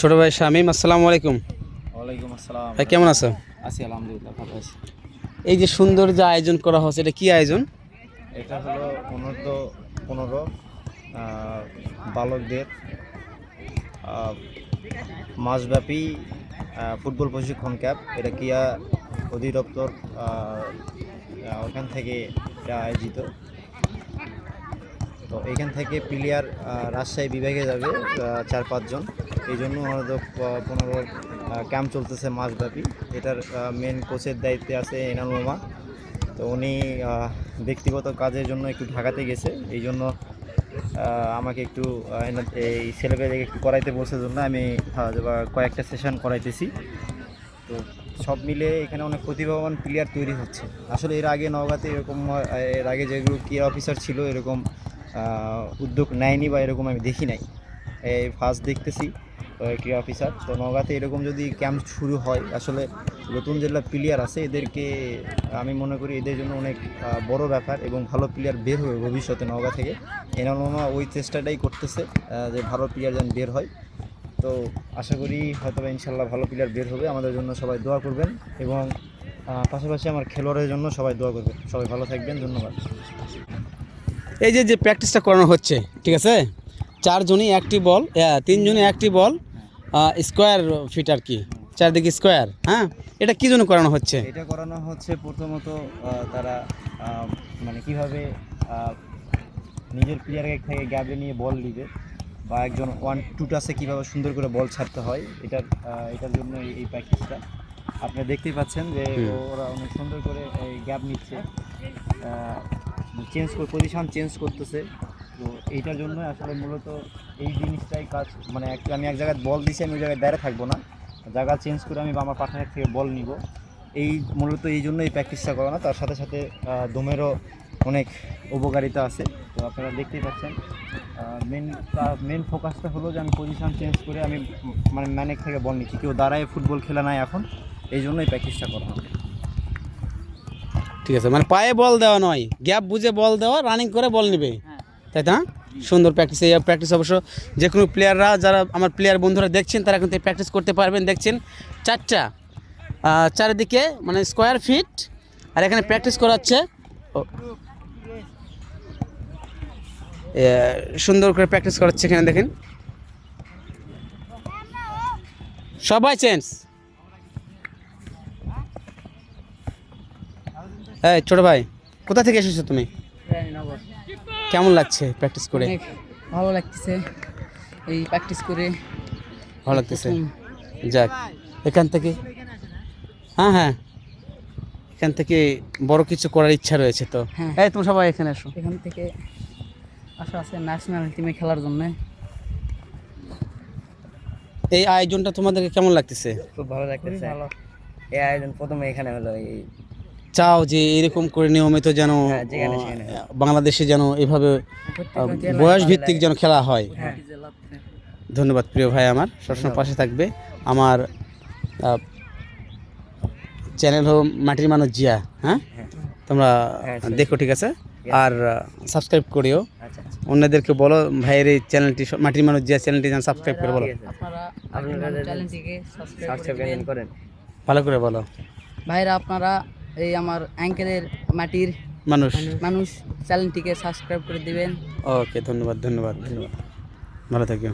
ছোট ভাই শামিম আসসালামু আলাইকুম। ওয়ালাইকুম আসসালাম। ভাই কেমন আছো? আছি আলহামদুলিল্লাহ ভালো আছি। এই যে সুন্দর যে আয়োজন করা হচ্ছে এটা কি আয়োজন? এটা হলো অনূর্ধ্ব পনেরো বালকদের মাসব্যাপী ফুটবল প্রশিক্ষণ ক্যাম্প। এটা কিয়া অধিদপ্তর ওখান থেকে এটা আয়োজিত। তো এখান থেকে প্লেয়ার রাজশাহী বিভাগে যাবে চার পাঁচজন। এই জন্য প- পনেরো ক্যাম্প চলতেছে মাসব্যাপী। এটার মেন কোচের দায়িত্বে আছে এনাল মোমা। তো উনি ব্যক্তিগত কাজের জন্য একটু ঢাকাতে গেছে। এই জন্য আমাকে একটু এই ছেলেপেলে একটু করাইতে বলছে জন্য আমি কয়েকটা সেশন করাইতেছি। তো সব মিলে এখানে অনেক প্রতিভাবান প্লেয়ার তৈরি হচ্ছে। আসলে এর আগে নওগাঁতে এরকম এর আগে যেগুলো ক্রিয়া অফিসার ছিল, এরকম উদ্যোগ নেয়নি বা এরকম আমি দেখি নাই। এই ফার্স্ট দেখতেছি ক্রিয়া অফিসার তো নওগাঁতে এরকম যদি ক্যাম্প শুরু হয়, আসলে নতুন যেগুলো প্লেয়ার আছে, এদেরকে আমি মনে করি এদের জন্য অনেক বড় ব্যাপার এবং ভালো প্লেয়ার বের হবে ভবিষ্যতে নওগাঁ থেকে। এনাল মামা ওই চেষ্টাটাই করতেছে যে ভালো প্লেয়ার যেন বের হয়। তো আশা করি হয়তো ইনশাল্লাহ ভালো প্লেয়ার বের হবে। আমাদের জন্য সবাই দোয়া করবেন এবং পাশাপাশি আমার খেলোয়াড়ের জন্য সবাই দোয়া করবেন। সবাই ভালো থাকবেন। ধন্যবাদ। এই যে যে প্র্যাকটিসটা করানো হচ্ছে ঠিক আছে? চারজনই একটি বল আহ, তিনজনই একটি বল স্কোয়ার ফিট আর কি চারদিকে স্কোয়ার হ্যাঁ? এটা কী জন্য করানো হচ্ছে? এটা করানো হচ্ছে প্রথমত তারা মানে কীভাবে নিজের প্লেয়ারকে থেকে গ্যাবে নিয়ে বল দিবে বা একজন ওয়ান টু টাসে কীভাবে সুন্দর করে বল ছাড়তে হয় এটার এটার জন্য এই- এই প্র্যাকটিসটা আপনি দেখতেই পাচ্ছেন যে ওরা অনেক সুন্দর করে গ্যাপ নিচ্ছে। চেঞ্জ করে পজিশন চেঞ্জ করতেছে। তো এইটার জন্য আসলে মূলত এই জিনিসটাই কাজ মানে আমি এক জায়গায় বল দিছি, আমি ওই জায়গায় দাঁড়িয়ে থাকব না। জায়গা চেঞ্জ করে আমি আমার পার্টনার থেকে বল নিব। এই মূলত এই জন্য এই প্র্যাকটিসটা করানো তার সাথে সাথে দমেরও অনেক উপকারিতা আছে। তো আপনারা দেখতেই পাচ্ছেন মেন মেন ফোকাসটা হলো যে আমি পজিশন চেঞ্জ করে আমি মানে ম্যানেক থেকে বল নিচ্ছি। কেউ দাঁড়ায় ফুটবল খেলা নাই এখন, এই জন্যই প্র্যাকটিসটা করানো ঠিক আছে মানে পায়ে বল দেওয়া নয় গ্যাপ বুঝে বল দেওয়া রানিং করে বল নেবে। তাই তো না? সুন্দর প্র্যাকটিস এই প্র্যাকটিস অবশ্য যে কোনো প্লেয়াররা যারা আমার প্লেয়ার বন্ধুরা দেখছেন তারা কিন্তু প্র্যাকটিস করতে পারবেন। দেখছেন চারটা চারিদিকে মানে স্কোয়ার ফিট আর এখানে প্র্যাকটিস করাচ্ছে। ও। সুন্দর করে প্র্যাকটিস করাচ্ছে এখানে দেখেন। সবাই চেঞ্জ এই ছোট ভাই কোথা থেকে এসেছ তুমি? কেমন লাগছে প্র্যাকটিস করে? ভালো লাগতেছে। এই প্র্যাকটিস করে ভালো লাগতেছে। যাক এখান থেকে হ্যাঁ হ্যাঁ। এখান থেকে বড় কিছু করার ইচ্ছা রয়েছে তো। হ্যাঁ। তুমি সবাই এখানে আসো। এখান থেকে আশা আছে ন্যাশনাল টিমে খেলার জন্য। এই আয়োজনটা তোমাদেরকে কেমন লাগতেছে? খুব ভালো লাগতেছে। ভালো। এই আয়োজন প্রথমে এখানে হলো এই চাও যে এরকম করে নিয়মিত যেন হ্যাঁ, বাংলাদেশে যেন এভাবে বয়স ভিত্তিক যেন খেলা হয়। ধন্যবাদ প্রিয় ভাই আমার। সবসময় পাশে থাকবে আমার চ্যানেল হলো মাটির মানুষ জিয়া হ্যাঁ? তোমরা হ্যাঁ, দেখো ঠিক আছে? আর সাবস্ক্রাইব করিও। আচ্ছা অন্যদেরকে বলো ভাইয়ের এই চ্যানেলটি মাটির মানুষ জিয়া চ্যানেলটি যেন সাবস্ক্রাইব করে বলো। আপনারা আপনারা চ্যানেলটিকে সাবস্ক্রাইব করে দিবেন। করেন। ভালো করে বলো। ভাইরা আপনারা এই আমার অ্যাঙ্কেলের মাটির মানুষ। মানুষ। চ্যানেলটিকে সাবস্ক্রাইব করে দিবেন। ওকে ধন্যবাদ ধন্যবাদ ধন্যবাদ। ভালো থাকিও